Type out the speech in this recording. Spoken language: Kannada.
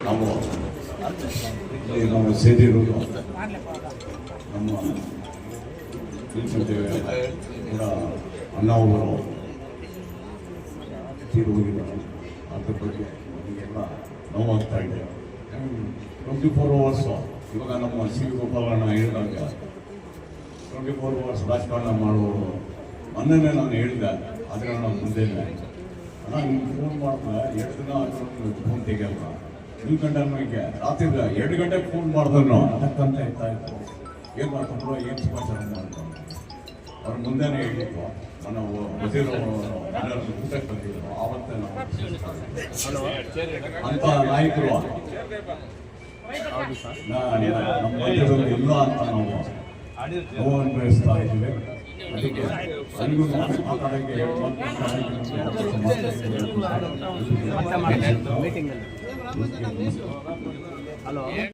ನಾವು ಇಲ್ಲಿ ನಾವು ಸೇರಿರೋದು ನಮ್ಮ ಕೂಡ ಅಣ್ಣ ಅವರು ತೀರು ಹೋಗಿದ್ದಾರೆ ಅದ್ರ ಬಗ್ಗೆ ನಮಗೆಲ್ಲ ನೋವಾಗ್ತಾ ಇದೆ. ಟ್ವೆಂಟಿ ಫೋರ್ ಅವರ್ಸು ಇವಾಗ ನಮ್ಮ ಸಿ ವಿ ಗೋಪಾಲಣ್ಣ ಹೇಳಿದಾಗ ಟ್ವೆಂಟಿ ಫೋರ್ ಅವರ್ಸ್ ರಾಜಕಾರಣ ಮಾಡುವವರು ಮೊನ್ನೆನೇ ನಾನು ಹೇಳಿದೆ, ಆದರೆ ನಾನು ಮುಂದೆ ಅಣ್ಣ, ನಿಮ್ಗೆ ಫೋನ್ ಮಾಡ್ತಾ, ಎರಡು ದಿನ ಫೋನ್ ತೆಗಿಯಲ್ಲ ನೀವು ನಮಗೆ ರಾತ್ರಿ ಎರಡು ಗಂಟೆಗೆ ಫೋನ್ ಮಾಡಿದ್ರು ಅದಕ್ಕಂತ ಇರ್ತಾ ಇತ್ತು. ಏನು ಮಾಡ್ಕೊಂಡ್ರು ಏನು ಸಮಾಚಾರ ಮಾಡ್ಕೊಂಡು ಅವ್ರ ಮುಂದೆನೇ ಹೇಳಿದ್ರು. ನಾನು ವಜೀರ್ ಎಲ್ಲರೂ ಊಟಕ್ಕೆ ಬಂದಿದ್ರು. ಆವತ್ತೇ ನಾವು ಅಂತ ನಾಯಕರು. ನಾ- ನಮ್ಮ ಮಧ್ಯದಲ್ಲಿ ಇಲ್ಲ ಅಂತ ನಾವು ನೋವು ಅನುಭವಿಸ್ತಾ ಇದ್ದೀವಿ. ಅದಕ್ಕೆ ಅಲ್ಲಿಗೂ ಮಾತಾಡೋಕ್ಕೆ ಹಲೋ